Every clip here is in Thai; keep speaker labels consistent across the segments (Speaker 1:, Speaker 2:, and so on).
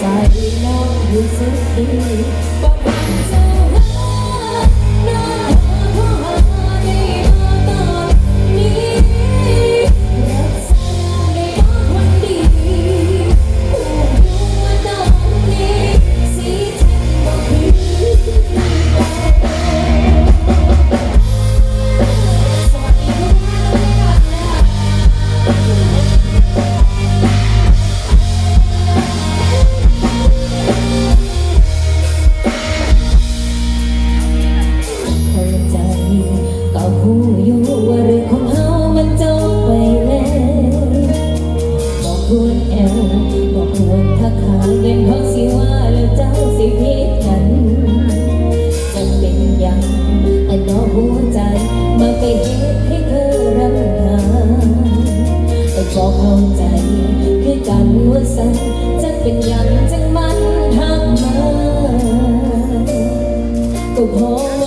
Speaker 1: ใจน้องรู้สึกดีบอกว่าใจ บอกเข้าใจคือกันว่าสันจะเป็นอยังจังมันทำมาก็พอ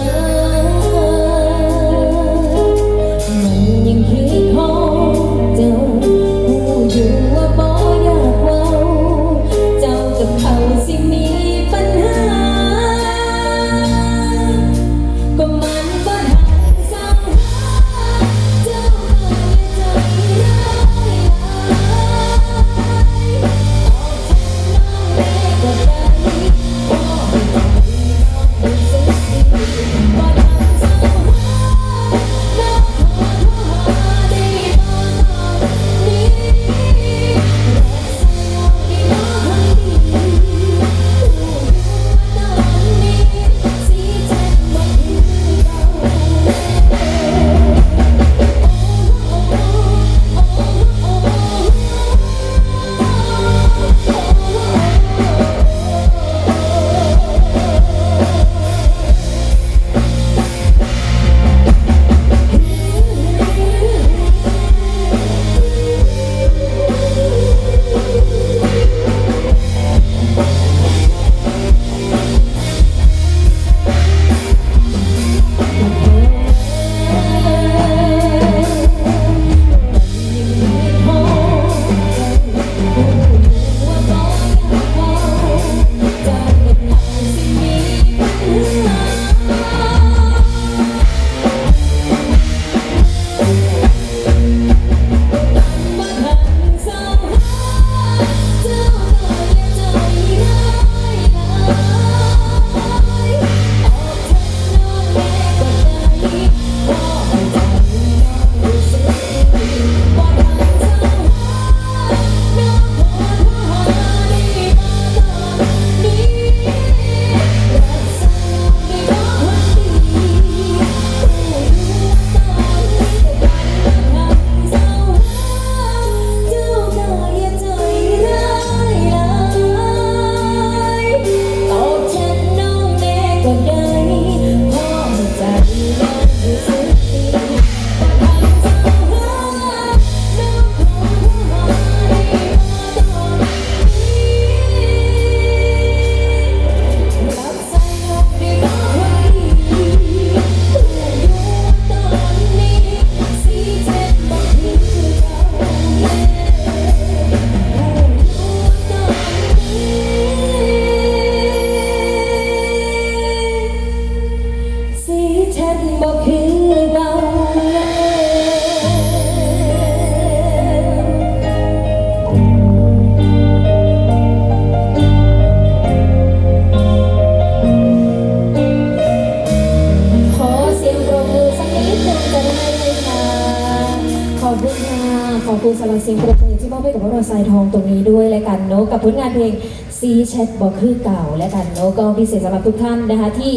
Speaker 1: คุณสำหรับเสียงปรดเพลงที่มอบให้กับพวกเราสายทองตรงนี้ด้วยและกันเนาะกับผลงานเพลงซีแชทบอกคือเก่าและกันเนาะก็พิเศษสำหรับทุกท่านนะคะที่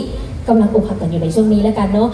Speaker 1: กำลังอกหักกันอยู่ในช่วงนี้และกันเนาะ